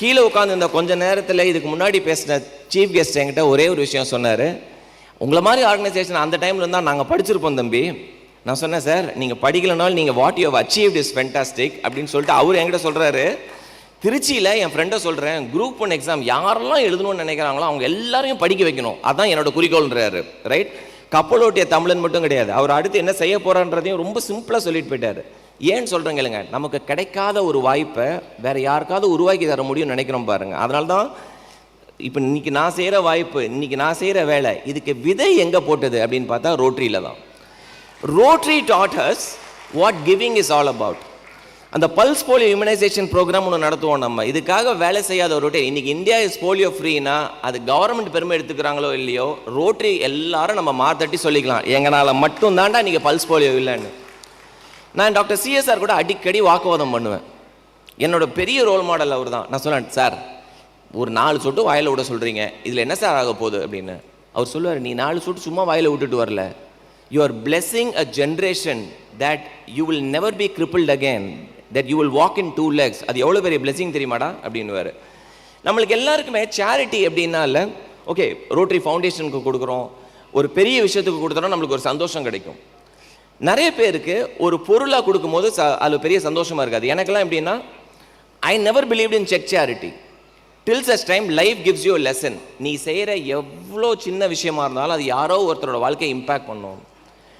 கீழே உட்காந்துருந்த கொஞ்ச நேரத்தில் இதுக்கு முன்னாடி பேசின சீஃப் கெஸ்ட் என்கிட்ட ஒரே ஒரு விஷயம் சொன்னார். உங்களை மாதிரி ஆர்கனைசேஷன் அந்த டைமில் இருந்தால் நாங்கள் படிச்சிருப்போம் தம்பி. நான் சொன்னேன் சார் நீங்கள் படிக்கலனாலும் நீங்கள் what you achieved is fantastic அப்படின்னு சொல்லிட்டு அவர் என்கிட்ட சொல்கிறாரு திருச்சியில் என் ஃப்ரெண்டை சொல்கிறேன் குரூப் ஒன் எக்ஸாம் யாரெல்லாம் எழுதணும்னு நினைக்கிறாங்களோ அவங்க எல்லாரையும் படிக்க வைக்கணும். அதான் என்னோட குறிக்கோள்ன்றாரு. ரைட் கப்பலோட்டிய தமிழன் மட்டும் கிடையாது. அவர் அடுத்து என்ன செய்ய போகிறான்றதையும் ரொம்ப சிம்பிளாக சொல்லிட்டு போயிட்டார். ஏன்னு சொல்கிறேங்க இல்லைங்க நமக்கு கிடைக்காத ஒரு வாய்ப்பை வேறு யாருக்காவது உருவாக்கி தர முடியும்னு நினைக்கிறோம் பாருங்கள் அதனால தான் இப்போ இன்றைக்கி நான் செய்கிற வாய்ப்பு இன்னைக்கு நான் செய்கிற வேலை இதுக்கு விதை எங்கே போட்டது அப்படின்னு பார்த்தா ரோட்ரியில் தான். Rotary daughters what giving is all about அந்த பல்ஸ் போலியோ இம்யூனைசேஷன் ப்ரோக்ராம் ஒன்று நடத்துவோம் நம்ம. இதுக்காக வேலை செய்யாத ஒரு ரோட்டரி இன்றைக்கி இந்தியா இஸ் போலியோ ஃப்ரீனா அது கவர்மெண்ட் பெருமை எடுத்துக்கிறாங்களோ இல்லையோ ரோட்டரி எல்லாரும் நம்ம மாத்தட்டி சொல்லிக்கலாம். எங்களால் மட்டும் தாண்டா நீங்கள் பல்ஸ் போலியோ இல்லைன்னு. நான் டாக்டர் சிஎஸ்ஆர் கூட அடிக்கடி வாக்குவாதம் பண்ணுவேன். என்னோட பெரிய ரோல் மாடல் அவர் தான் நான் சொன்னேன் சார் ஒரு நாலு சொட்டு வாயில் விட சொல்கிறீங்க இதில் என்ன சார் ஆக போகுது? அப்படின்னு. அவர் சொல்லுவார் நீ நாலு சொட்டு சும்மா வாயில் விட்டுட்டு வரல. You are blessing a generation that you will never be crippled again that you will walk in two legs அது எவ்வளோ பெரிய பிளெஸிங் தெரியுமாடா? அப்படின்னுவார். நம்மளுக்கு எல்லாருக்குமே சேரிட்டி எப்படின்னா இல்லை ஓகே ரோட்டரி ஃபவுண்டேஷனுக்கு கொடுக்குறோம். ஒரு பெரிய விஷயத்துக்கு கொடுத்தோம்னா நம்மளுக்கு ஒரு சந்தோஷம் கிடைக்கும். நிறைய பேருக்கு ஒரு பொருளாக கொடுக்கும்போது ச அதில் பெரிய சந்தோஷமாக இருக்காது. எனக்கெல்லாம் எப்படின்னா I never believe in cheque charity till as time life gives you lesson நீ செய்கிற எவ்வளோ சின்ன விஷயமா இருந்தாலும் அது யாரோ ஒருத்தரோட வாழ்க்கையை இம்பேக்ட் பண்ணும்.